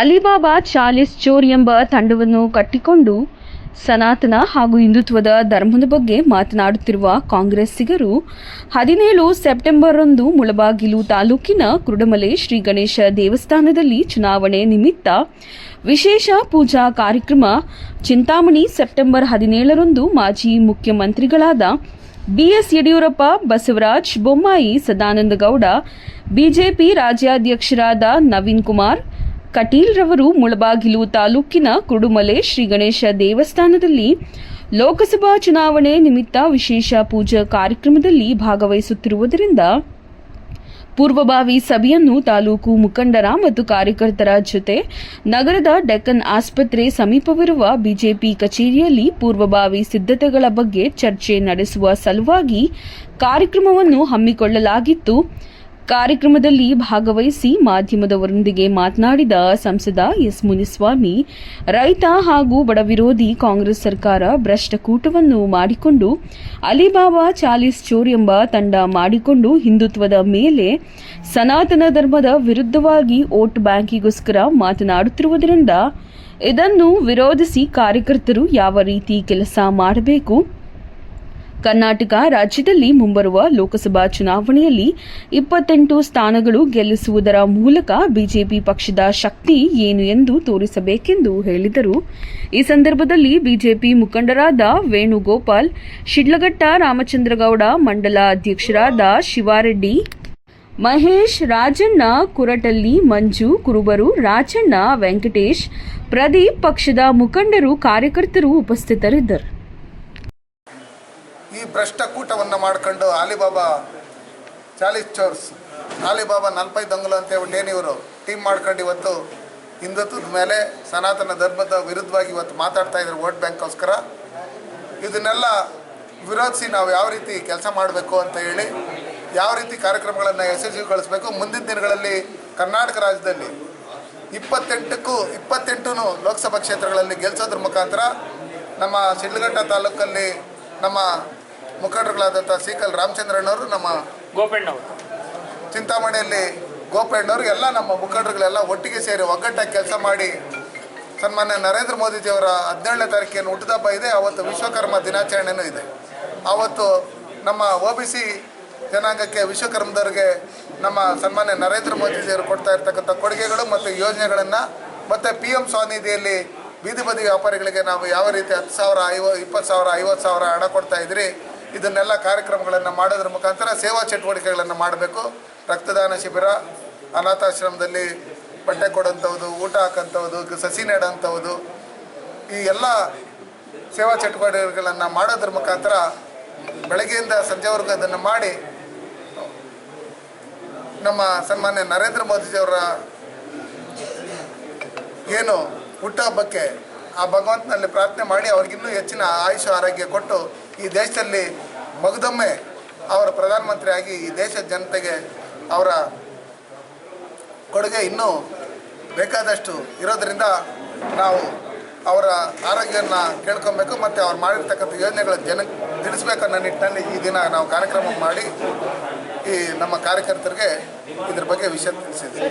Alibaba Chalisa ಚೋರ್ ಎಂಬ ತಂಡವನ್ನು ಕಟ್ಟಿಕೊಂಡು ಸನಾತನ ಹಾಗೂ ಹಿಂದುತ್ವದ ಧರ್ಮದ ಬಗ್ಗೆ ಮಾತನಾಡುತ್ತಿರುವ ಕಾಂಗ್ರೆಸ್ಸಿಗರು ಹದಿನೇಳು ಸೆಪ್ಟೆಂಬರ್ರಂದು ಮುಳಬಾಗಿಲು ತಾಲೂಕಿನ ಕುರುಡಮಲೆ ಶ್ರೀ ಗಣೇಶ ದೇವಸ್ಥಾನದಲ್ಲಿ ಚುನಾವಣೆ ನಿಮಿತ್ತ ವಿಶೇಷ ಪೂಜಾ ಕಾರ್ಯಕ್ರಮ. ಚಿಂತಾಮಣಿ ಸೆಪ್ಟೆಂಬರ್ ಹದಿನೇಳರಂದು ಮಾಜಿ ಮುಖ್ಯಮಂತ್ರಿಗಳಾದ ಬಿಎಸ್ ಯಡಿಯೂರಪ್ಪ, ಬಸವರಾಜ್ ಬೊಮ್ಮಾಯಿ ಸದಾನಂದ ಗೌಡ ಬಿಜೆಪಿ ರಾಜ್ಯಾಧ್ಯಕ್ಷರಾದ ನವೀನ್ ಕುಮಾರ್ ಕಟೀಲ್ ರವರು ಮುಳಬಾಗಿಲು ತಾಲೂಕಿನ ಕುಡುಮಲೆ ಶ್ರೀ ಗಣೇಶ ದೇವಸ್ಥಾನದಲ್ಲಿ ಲೋಕಸಭಾ ಚುನಾವಣೆ ನಿಮಿತ್ತ ವಿಶೇಷ ಪೂಜಾ ಕಾರ್ಯಕ್ರಮದಲ್ಲಿ ಭಾಗವಹಿಸುತ್ತಿರುವುದರಿಂದ ಪೂರ್ವಭಾವಿ ಸಭೆಯನ್ನು ತಾಲೂಕು ಮುಖಂಡರ ಮತ್ತು ಕಾರ್ಯಕರ್ತರ ಜೊತೆ ನಗರದ ಡೆಕ್ಕನ್ ಆಸ್ಪತ್ರೆ ಸಮೀಪವಿರುವ ಬಿಜೆಪಿ ಕಚೇರಿಯಲ್ಲಿ ಪೂರ್ವಭಾವಿ ಸಿದ್ಧತೆಗಳ ಬಗ್ಗೆ ಚರ್ಚೆ ನಡೆಸುವ ಸಲುವಾಗಿ ಕಾರ್ಯಕ್ರಮವನ್ನು ಹಮ್ಮಿಕೊಳ್ಳಲಾಗಿತ್ತು. ಕಾರ್ಯಕ್ರಮದಲ್ಲಿ ಭಾಗವಹಿಸಿ ಮಾಧ್ಯಮದವರೊಂದಿಗೆ ಮಾತನಾಡಿದ ಸಂಸದ ಎಸ್ ಮುನಿಸ್ವಾಮಿ, ರೈತ ಹಾಗೂ ಬಡವಿರೋಧಿ ಕಾಂಗ್ರೆಸ್ ಸರ್ಕಾರ ಭ್ರಷ್ಟಕೂಟವನ್ನು ಮಾಡಿಕೊಂಡು, ಅಲಿಬಾಬಾ ಚಾಲೀಸ್ ಚೋರ್ ಎಂಬ ತಂಡ ಮಾಡಿಕೊಂಡು ಹಿಂದುತ್ವದ ಮೇಲೆ ಸನಾತನ ಧರ್ಮದ ವಿರುದ್ಧವಾಗಿ ವೋಟ್ ಬ್ಯಾಂಕಿಗೋಸ್ಕರ ಮಾತನಾಡುತ್ತಿರುವುದರಿಂದ ಇದನ್ನು ವಿರೋಧಿಸಿ ಕಾರ್ಯಕರ್ತರು ಯಾವ ರೀತಿ ಕೆಲಸ ಮಾಡಬೇಕು ಕರ್ನಾಟಕ ರಾಜ್ಯದಲ್ಲಿ ಮುಂಬರುವ ಲೋಕಸಭಾ ಚುನಾವಣೆಯಲ್ಲಿ ಇಪ್ಪತ್ತೆಂಟು ಸ್ಥಾನಗಳು ಗೆಲ್ಲಿಸುವುದರ ಮೂಲಕ ಬಿಜೆಪಿ ಪಕ್ಷದ ಶಕ್ತಿ ಏನು ಎಂದು ತೋರಿಸಬೇಕೆಂದು ಹೇಳಿದರು. ಈ ಸಂದರ್ಭದಲ್ಲಿ ಬಿಜೆಪಿ ಮುಖಂಡರಾದ ವೇಣುಗೋಪಾಲ್, ಶಿಡ್ಲಘಟ್ಟ ರಾಮಚಂದ್ರಗೌಡ, ಮಂಡಲ ಅಧ್ಯಕ್ಷರಾದ ಶಿವಾರೆಡ್ಡಿ, ಮಹೇಶ್, ರಾಜಣ್ಣ ಕುರಟಲ್ಲಿ ಮಂಜು, ಕುರುಬರು ರಾಜಣ್ಣ ವೆಂಕಟೇಶ್, ಪ್ರದೀಪ್ ಪಕ್ಷದ ಮುಖಂಡರು, ಕಾರ್ಯಕರ್ತರು ಉಪಸ್ಥಿತರಿದ್ದರು. ಭ್ರಷ್ಟಕೂಟವನ್ನು ಮಾಡ್ಕೊಂಡು ಆಲಿಬಾಬಾ ಚಾಲಿಸ್ ಚೋರ್ಸ್ ಆಲಿಬಾಬಾ ನಲ್ಪೈ ದಂಗಲು ಅಂತ ಹೇಳ್ಬಿಟ್ಟು ಇವರು ಟೀಮ್ ಮಾಡ್ಕೊಂಡು ಇವತ್ತು ಹಿಂದುತ್ವದ ಮೇಲೆ ಸನಾತನ ಧರ್ಮದ ವಿರುದ್ಧವಾಗಿ ಇವತ್ತು ಮಾತಾಡ್ತಾ ಇದ್ದಾರೆ ವೋಟ್ ಬ್ಯಾಂಕ್ಗೋಸ್ಕರ. ಇದನ್ನೆಲ್ಲ ವಿರೋಧಿಸಿ ನಾವು ಯಾವ ರೀತಿ ಕೆಲಸ ಮಾಡಬೇಕು ಅಂತ ಹೇಳಿ, ಯಾವ ರೀತಿ ಕಾರ್ಯಕ್ರಮಗಳನ್ನು ಯಶಸ್ವಿಗೊಳಿಸಬೇಕು ಮುಂದಿನ ದಿನಗಳಲ್ಲಿ ಕರ್ನಾಟಕ ರಾಜ್ಯದಲ್ಲಿ ಇಪ್ಪತ್ತೆಂಟಕ್ಕೂ ಇಪ್ಪತ್ತೆಂಟು ಲೋಕಸಭಾ ಕ್ಷೇತ್ರಗಳಲ್ಲಿ ಗೆಲ್ಲಿಸೋದ್ರ ಮುಖಾಂತರ ನಮ್ಮ ಶಿಡ್ಲಘಟ್ಟ ತಾಲೂಕಲ್ಲಿ ನಮ್ಮ ಮುಖಂಡರುಗಳಾದಂಥ ಸೀಕಲ್ ರಾಮಚಂದ್ರನವರು ನಮ್ಮ ಗೋಪಣ್ಣವರು. ಚಿಂತಾಮಣಿಯಲ್ಲಿ ಗೋಪಣ್ಣವರು ಎಲ್ಲ ನಮ್ಮ ಮುಖಂಡರುಗಳೆಲ್ಲ ಒಟ್ಟಿಗೆ ಸೇರಿ ಒಗ್ಗಟ್ಟಾಗಿ ಕೆಲಸ ಮಾಡಿ ಸನ್ಮಾನ್ಯ ನರೇಂದ್ರ ಮೋದಿಜಿಯವರ ಹದಿನೇಳನೇ ತಾರೀಕಿನ ಹುಟ್ಟಿದಬ್ಬ ಇದೆ. ಅವತ್ತು ವಿಶ್ವಕರ್ಮ ದಿನಾಚರಣೆನೂ ಇದೆ. ಆವತ್ತು ನಮ್ಮ ಒ ಬಿ ಸಿ ಜನಾಂಗಕ್ಕೆ ವಿಶ್ವಕರ್ಮದವ್ರಿಗೆ ನಮ್ಮ ಸನ್ಮಾನ್ಯ ನರೇಂದ್ರ ಮೋದಿಜಿಯವರು ಕೊಡ್ತಾ ಇರ್ತಕ್ಕಂಥ ಕೊಡುಗೆಗಳು ಮತ್ತು ಯೋಜನೆಗಳನ್ನು ಮತ್ತು ಪಿ ಎಂ ಸ್ವಾನಿಧಿಯಲ್ಲಿ ಬೀದಿ ಬದಿ ವ್ಯಾಪಾರಿಗಳಿಗೆ ನಾವು ಯಾವ ರೀತಿ ಹತ್ತು ಸಾವಿರ ಐವ ಇಪ್ಪತ್ತು ಸಾವಿರ ಐವತ್ತು ಸಾವಿರ ಹಣ ಕೊಡ್ತಾ ಇದ್ರಿ ಇದನ್ನೆಲ್ಲ ಕಾರ್ಯಕ್ರಮಗಳನ್ನು ಮಾಡೋದ್ರ ಮುಖಾಂತರ ಸೇವಾ ಚಟುವಟಿಕೆಗಳನ್ನು ಮಾಡಬೇಕು. ರಕ್ತದಾನ ಶಿಬಿರ, ಅನಾಥಾಶ್ರಮದಲ್ಲಿ ಬಟ್ಟೆ ಕೊಡೋಂಥವ್ದು, ಊಟ ಹಾಕೋಂಥವ್ದು, ಸಸಿ ನೆಡೋಂಥವ್ದು, ಈ ಎಲ್ಲ ಸೇವಾ ಚಟುವಟಿಕೆಗಳನ್ನು ಮಾಡೋದ್ರ ಮುಖಾಂತರ ಬೆಳಗ್ಗೆಯಿಂದ ಸಂಜೆವರೆಗೂ ಅದನ್ನು ಮಾಡಿ, ನಮ್ಮ ಸನ್ಮಾನ್ಯ ನರೇಂದ್ರ ಮೋದಿಜಿಯವರ ಏನು ಹುಟ್ಟುಹಬ್ಬಕ್ಕೆ ಆ ಭಗವಂತನಲ್ಲಿ ಪ್ರಾರ್ಥನೆ ಮಾಡಿ ಅವ್ರಿಗಿನ್ನೂ ಹೆಚ್ಚಿನ ಆಯುಷ, ಆರೋಗ್ಯ ಕೊಟ್ಟು ಈ ದೇಶದಲ್ಲಿ ಮಗದೊಮ್ಮೆ ಅವರ ಪ್ರಧಾನಮಂತ್ರಿಯಾಗಿ ಈ ದೇಶದ ಜನತೆಗೆ ಅವರ ಕೊಡುಗೆ ಇನ್ನೂ ಬೇಕಾದಷ್ಟು ಇರೋದರಿಂದ ನಾವು ಅವರ ಆರೋಗ್ಯವನ್ನು ಕೇಳ್ಕೊಬೇಕು ಮತ್ತು ಅವ್ರು ಮಾಡಿರ್ತಕ್ಕಂಥ ಯೋಜನೆಗಳ ಜನಕ್ಕೆ ತಿಳಿಸ್ಬೇಕನ್ನೋ ನಿಟ್ಟಿನಲ್ಲಿ ಈ ದಿನ ನಾವು ಕಾರ್ಯಕ್ರಮ ಮಾಡಿ ಈ ನಮ್ಮ ಕಾರ್ಯಕರ್ತರಿಗೆ ಇದ್ರ ಬಗ್ಗೆ ವಿಷಯ ತಿಳಿಸಿದ್ದೀವಿ